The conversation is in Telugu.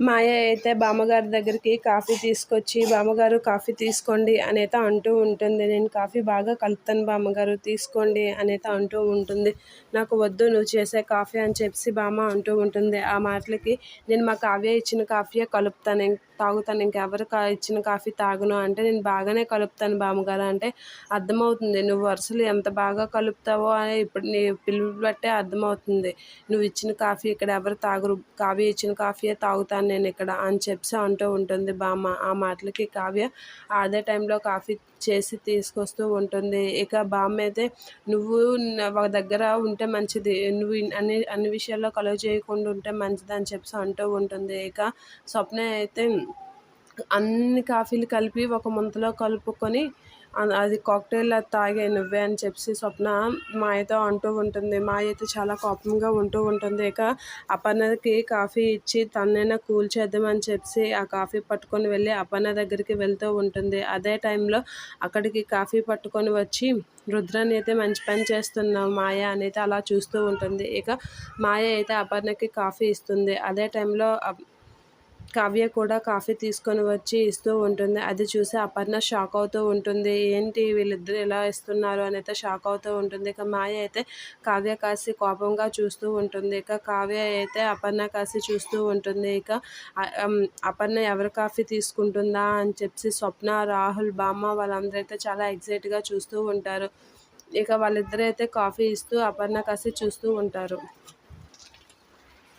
మాయ అయితే బామ్మగారి దగ్గరికి కాఫీ తీసుకొచ్చి బామ్మగారు కాఫీ తీసుకోండి అనేత అంటూ ఉంటుంది. నేను కాఫీ బాగా కలుపుతాను బామ్మగారు తీసుకోండి అనేత అంటూ ఉంటుంది. నాకు వద్దు నువ్వు చేసే కాఫీ అని చెప్పి బామ్మ అంటూ ఉంటుంది. ఆ మాటలకి నేను మా కావ్య ఇచ్చిన కాఫీయే కలుపుతాను తాగుతాను ఇంకెవరు కా ఇచ్చిన కాఫీ తాగను అంటే నేను బాగానే కలుపుతాను బామ్మగారు అంటే అర్థమవుతుంది. నువ్వు వరుసలు ఎంత బాగా కలుపుతావో అని ఇప్పుడు నీ పిలుపు బట్టే అర్థమవుతుంది. నువ్వు ఇచ్చిన కాఫీ ఇక్కడ ఎవరు తాగరు కావ్య ఇచ్చిన కాఫీయే తాగుతాను నేను ఇక్కడ అని చెప్పి అంటూ ఉంటుంది బామ్మ. ఆ మాటలకి కావ్య అదే టైంలో కాఫీ చేసి తీసుకొస్తూ ఉంటుంది. ఇక బామ్మ అయితే నువ్వు ఒక దగ్గర ఉంటే మంచిది. నువ్వు అన్ని అన్ని విషయాల్లో కలువ చేయకుండా ఉంటే మంచిది అని చెప్పి అంటూ ఉంటుంది. ఇక స్వప్న అయితే అన్ని కాఫీలు కలిపి ఒక ముంతలో కలుపుకొని అది కాక్టైల్ అది తాగే నువ్వే అని చెప్పి స్వప్న మాయతో అంటూ ఉంటుంది. మాయ అయితే చాలా కోపంగా ఉంటూ ఉంటుంది. ఇక అపర్ణకి కాఫీ ఇచ్చి తనైనా కూల్ చేద్దామని చెప్పి ఆ కాఫీ పట్టుకొని వెళ్ళి అపర్ణ దగ్గరికి వెళ్తూ ఉంటుంది. అదే టైంలో అక్కడికి కాఫీ పట్టుకొని వచ్చి రుద్రాన్ని అయితే మంచి పని చేస్తున్నావు మాయ అనేది అలా చూస్తూ ఉంటుంది. ఇక మాయ అయితే అపర్ణకి కాఫీ ఇస్తుంది. అదే టైంలో కావ్య కూడా కాఫీ తీసుకొని వచ్చి ఇస్తూ ఉంటుంది. అది చూసి అపర్ణ షాక్ అవుతూ ఉంటుంది. ఏంటి వీళ్ళిద్దరు ఎలా ఇస్తున్నారు అని అయితే షాక్ అవుతూ ఉంటుంది. ఇక మాయ అయితే కావ్య కాసి కోపంగా చూస్తూ ఉంటుంది. ఇక కావ్య అయితే అపర్ణ కాసి చూస్తూ ఉంటుంది. ఇక అపర్ణ ఎవరు కాఫీ తీసుకుంటుందా అని చెప్పి స్వప్న రాహుల్ బామ్మ వాళ్ళందరూ అయితే చాలా ఎగ్జైట్గా చూస్తూ ఉంటారు. ఇక వాళ్ళిద్దరైతే కాఫీ ఇస్తూ అపర్ణ కాసి చూస్తూ ఉంటారు.